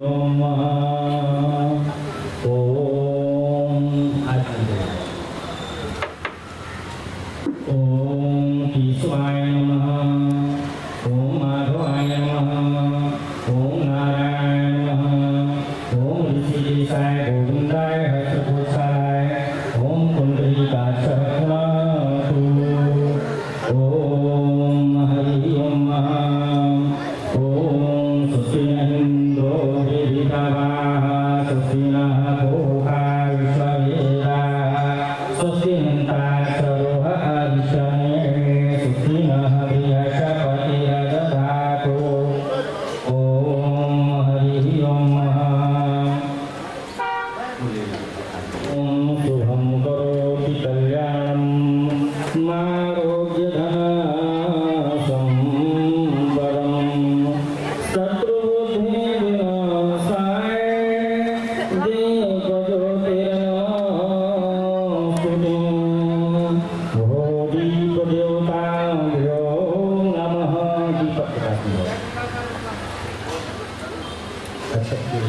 Om الله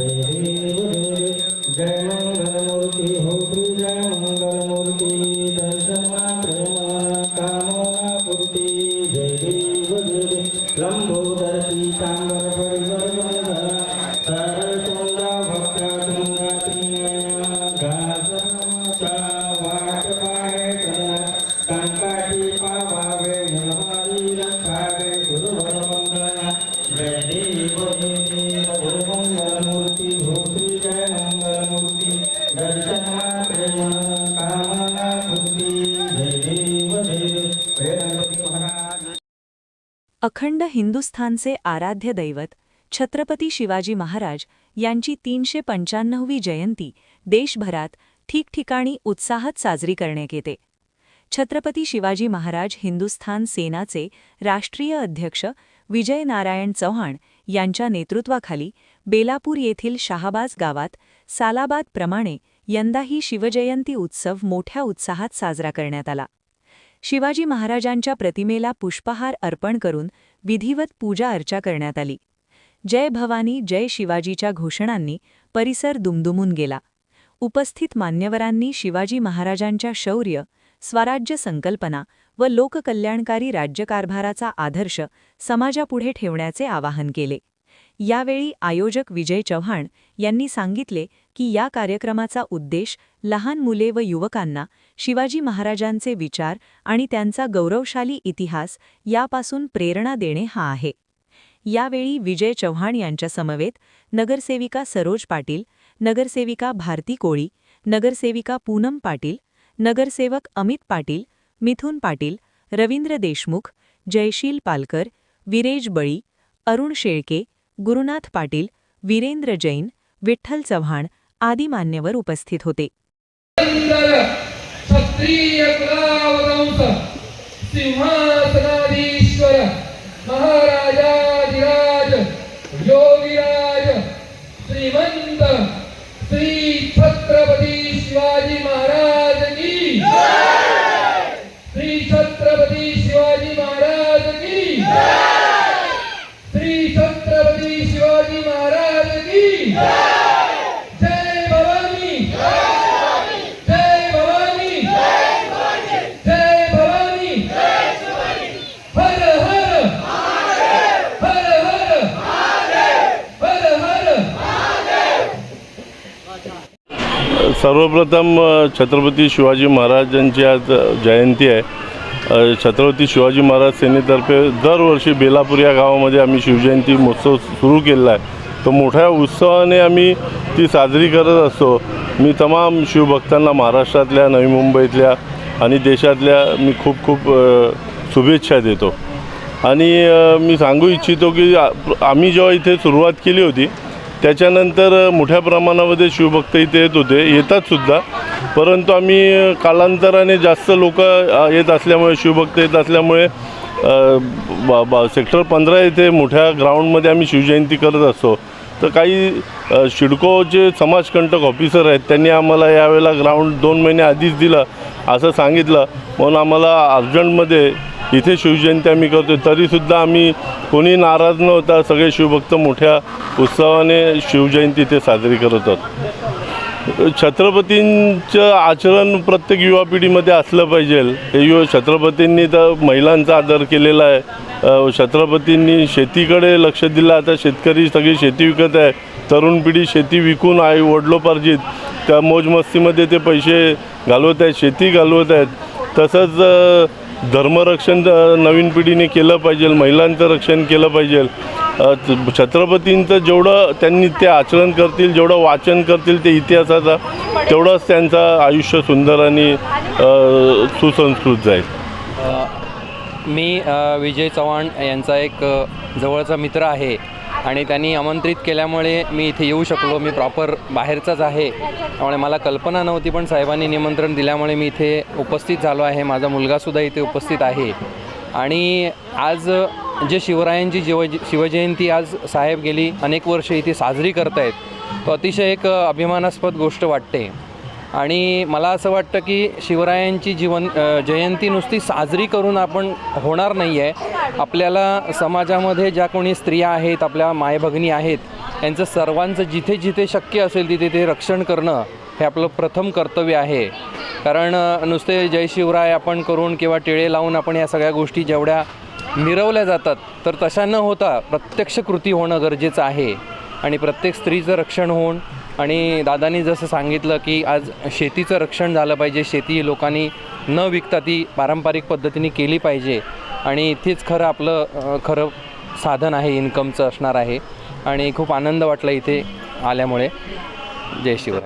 जय देव जय देव हो जय मंगलमूर्ती दर्शना प्रेम कामना जय देव देव महाराज। अखंड हिंदुस्थानचे आराध्य दैवत छत्रपती शिवाजी महाराज यांची तीनशे पंच्याण्णववी जयंती देशभरात ठिकठिकाणी उत्साहात साजरी करण्यात येते. छत्रपती शिवाजी महाराज हिंदुस्थान सेनाचे राष्ट्रीय अध्यक्ष विजय नारायण चव्हाण यांच्या नेतृत्वाखाली बेलापूर येथील शहाबाज गावात सालाबाद प्रमाणे यंदाही शिवजयंती उत्सव मोठ्या उत्साहात साजरा करण्यात आला. शिवाजी महाराजांच्या प्रतिमेला पुष्पहार अर्पण करून विधिवत पूजा अर्चा करण्यात आली. जय भवानी जय शिवाजीच्या घोषणांनी परिसर दुमदुमून गेला. उपस्थित मान्यवरांनी शिवाजी महाराजांच्या शौर्य स्वराज्य संकल्पना व लोककल्याणकारी राज्यकारभाराचा आदर्श समाजापुढे ठेवण्याचे आवाहन केले. यावेळी आयोजक विजय चव्हाण यांनी सांगितले की या कार्यक्रमाचा उद्देश लहान मुले व युवकांना शिवाजी महाराजांचे विचार आणि त्यांचा गौरवशाली इतिहास यापासून प्रेरणा देणे हा आहे. यावेळी विजय चव्हाण यांच्या समवेत नगरसेविका सरोज पाटील नगरसेविका भारती कोळी नगरसेविका पूनम पाटील नगरसेवक अमित पाटील मिथुन पाटील रवींद्र देशमुख जयशील पालकर विरेज बळी अरुण शेळके गुरुनाथ पाटील वीरेंद्र जैन विठ्ठल चव्हाण आदी मान्यवर उपस्थित होते. सुंदर क्षत्रिय कुलावंश सिंहासनाधीश्वर महाराजाधिराज योगिराज श्रीमंत श्री छत्रपती शिवाजी महाराज की श्री छत्रपती शिवाजी महाराज की श्री छत्रपती शिवाजी महाराज सर्वप्रथम छत्रपती शिवाजी महाराजांची आज जयंती आहे. छत्रपती शिवाजी महाराज सेनेतर्फे दरवर्षी बेलापूर या गावामध्ये आम्ही शिवजयंती महोत्सव सुरू केलेला आहे. तो मोठ्या उत्सवाने आम्ही ती साजरी करत असतो. मी तमाम शिवभक्तांना महाराष्ट्रातल्या नवी मुंबईतल्या आणि देशातल्या मी खूप खूप शुभेच्छा देतो. आणि मी सांगू इच्छितो की आम्ही जेव्हा इथे सुरुवात केली होती त्याच्यानंतर मोठ्या प्रमाणामध्ये शिवभक्त इथे येत होते. येतात सुद्धा. परंतु आम्ही कालांतराने जास्त लोक येत असल्यामुळे शिवभक्त येत असल्यामुळे बा बा सेक्टर पंधरा येथे मोठ्या ग्राउंडमध्ये आम्ही शिवजयंती करत असतो. तर काही शिडकोचे समाजकंटक ऑफिसर आहेत. त्यांनी आम्हाला यावेळेला ग्राउंड दोन महिने आधीच दिलं असं सांगितलं. म्हणून आम्हाला अर्जंटमध्ये इथे शिवजयंती आम्ही करतो तरीसुद्धा आम्ही कोणी नाराज न होता सगळे शिवभक्त मोठ्या उत्सवाने शिवजयंती इथे साजरी करत आहोत. छत्रपतींचं आचरण प्रत्येक युवा पिढीमध्ये असलं पाहिजे. हे युवा छत्रपतींनी तर महिलांचा आदर केलेला आहे. छत्रपतींनी शेतीकडे लक्ष दिलं. आता शेतकरी सगळी शेती विकत आहे. तरुण पिढी शेती विकून आहे वडलोपार्जित त्या मोजमस्तीमध्ये ते पैसे घालवत आहेत शेती घालवत आहेत. तसंच धर्मरक्षण नवीन पिढीने केलं पाहिजे महिलांचं रक्षण केलं पाहिजे. छत्रपतींचं जेवढं त्यांनी ते आचरण करतील जेवढं वाचन करतील ते इतिहासाचा तेवढंच त्यांचं आयुष्य सुंदर आणि सुसंस्कृत जाईल. मी विजय चव्हाण यांचा एक जवळचा मित्र आहे. आणि त्यांनी आमंत्रित केल्यामुळे मी इथे येऊ शकलो. मी प्रॉपर बाहेरचाच आहे. त्यामुळे मला कल्पना नव्हती पण साहेबांनी निमंत्रण दिल्यामुळे मी इथे उपस्थित झालो आहे. माझा मुलगासुद्धा इथे उपस्थित आहे. आणि आज जे शिवरायांची जीव शिवजयंती आज साहेब गेली अनेक वर्ष इथे साजरी करत आहेत तो अतिशय एक अभिमानास्पद गोष्ट वाटते. आणि मला असं वाटतं की शिवरायांची जीवन जयंती नुसती साजरी करून आपण होणार नाही आहे आपल्याला समाजामध्ये ज्या कोणी स्त्रिया आहेत आपल्या मायभगिनी आहेत यांचं सर्वांचं जिथे जिथे शक्य असेल तिथे ते रक्षण करणं हे आपलं प्रथम कर्तव्य आहे. कारण नुसते जय शिवराय आपण करून किंवा टिळे लावून आपण या सगळ्या गोष्टी जेवढ्या मिरवल्या जातात तर तशा न होता प्रत्यक्ष कृती होणं गरजेचं आहे. आणि प्रत्येक स्त्रीचं रक्षण होऊन आणि दादानी जसं सांगितलं की आज शेतीचं रक्षण झालं पाहिजे शेती लोकांनी न विकता ती पारंपरिक पद्धतीने केली पाहिजे. आणि इथेच खरं आपलं खरं साधन आहे इन्कमचं असणार आहे. आणि खूप आनंद वाटला इथे आल्यामुळे. जय शिवराय.